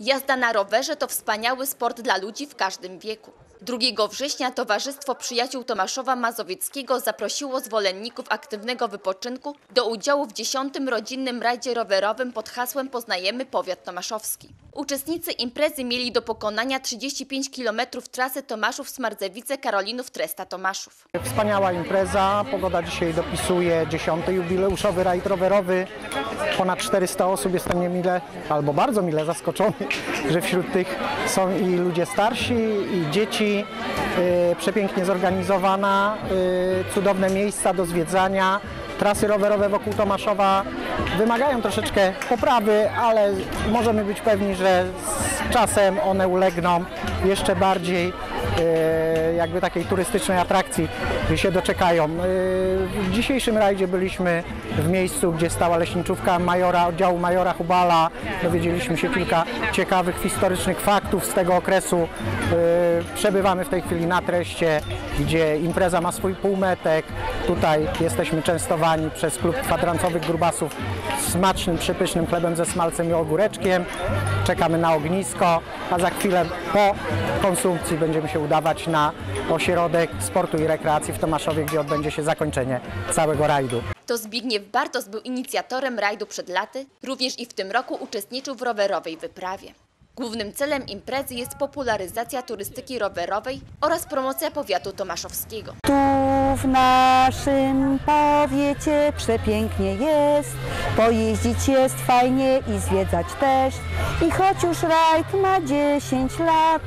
Jazda na rowerze to wspaniały sport dla ludzi w każdym wieku. 2 września Towarzystwo Przyjaciół Tomaszowa Mazowieckiego zaprosiło zwolenników aktywnego wypoczynku do udziału w 10. rodzinnym rajdzie rowerowym pod hasłem Poznajemy Powiat Tomaszowski. Uczestnicy imprezy mieli do pokonania 35 km trasy Tomaszów-Smardzewice, Karolinów, Tresta, Tomaszów. Wspaniała impreza. Pogoda dzisiaj dopisuje 10. jubileuszowy rajd rowerowy. Ponad 400 osób. Jestem niemile albo bardzo mile zaskoczony, że wśród tych są i ludzie starsi, i dzieci. Yy, Przepięknie zorganizowana, yy, cudowne miejsca do zwiedzania. Trasy rowerowe wokół Tomaszowa wymagają troszeczkę poprawy, ale możemy być pewni, że z czasem one ulegną jeszcze bardziej e, jakby takiej turystycznej atrakcji się doczekają. E, W dzisiejszym rajdzie byliśmy w miejscu, gdzie stała leśniczówka majora, oddziału majora Hubala. Dowiedzieliśmy się kilka ciekawych historycznych faktów z tego okresu. E, Przebywamy w tej chwili na Treście, gdzie impreza ma swój półmetek. Tutaj jesteśmy częstowani przez klub kwadransowych grubasów smacznym, przepysznym chlebem ze smalcem i ogóreczkiem. Czekamy na ognisko, a za chwilę po konsumpcji będziemy się udawać na ośrodek sportu i rekreacji w Tomaszowie, gdzie odbędzie się zakończenie całego rajdu. To Zbigniew Bartos był inicjatorem rajdu przed laty, również i w tym roku uczestniczył w rowerowej wyprawie. Głównym celem imprezy jest popularyzacja turystyki rowerowej oraz promocja powiatu tomaszowskiego. W naszym powiecie przepięknie jest, pojeździć jest fajnie i zwiedzać też. I choć już rajd ma 10 lat,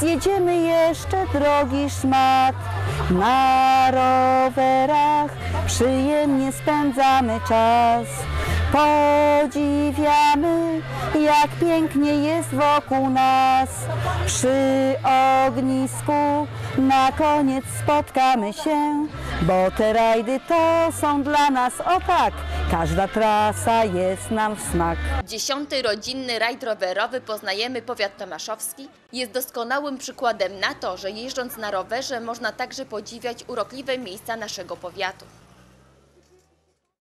zjedziemy jeszcze drogi szmat. Na rowerach przyjemnie spędzamy czas. Podziwiamy, jak pięknie jest wokół nas. Przy ognisku na koniec spotkamy się, bo te rajdy to są dla nas o tak. Każda trasa jest nam w smak. Dziesiąty rodzinny rajd rowerowy Poznajemy Powiat Tomaszowski jest doskonałym przykładem na to, że jeżdżąc na rowerze można także podziwiać urokliwe miejsca naszego powiatu.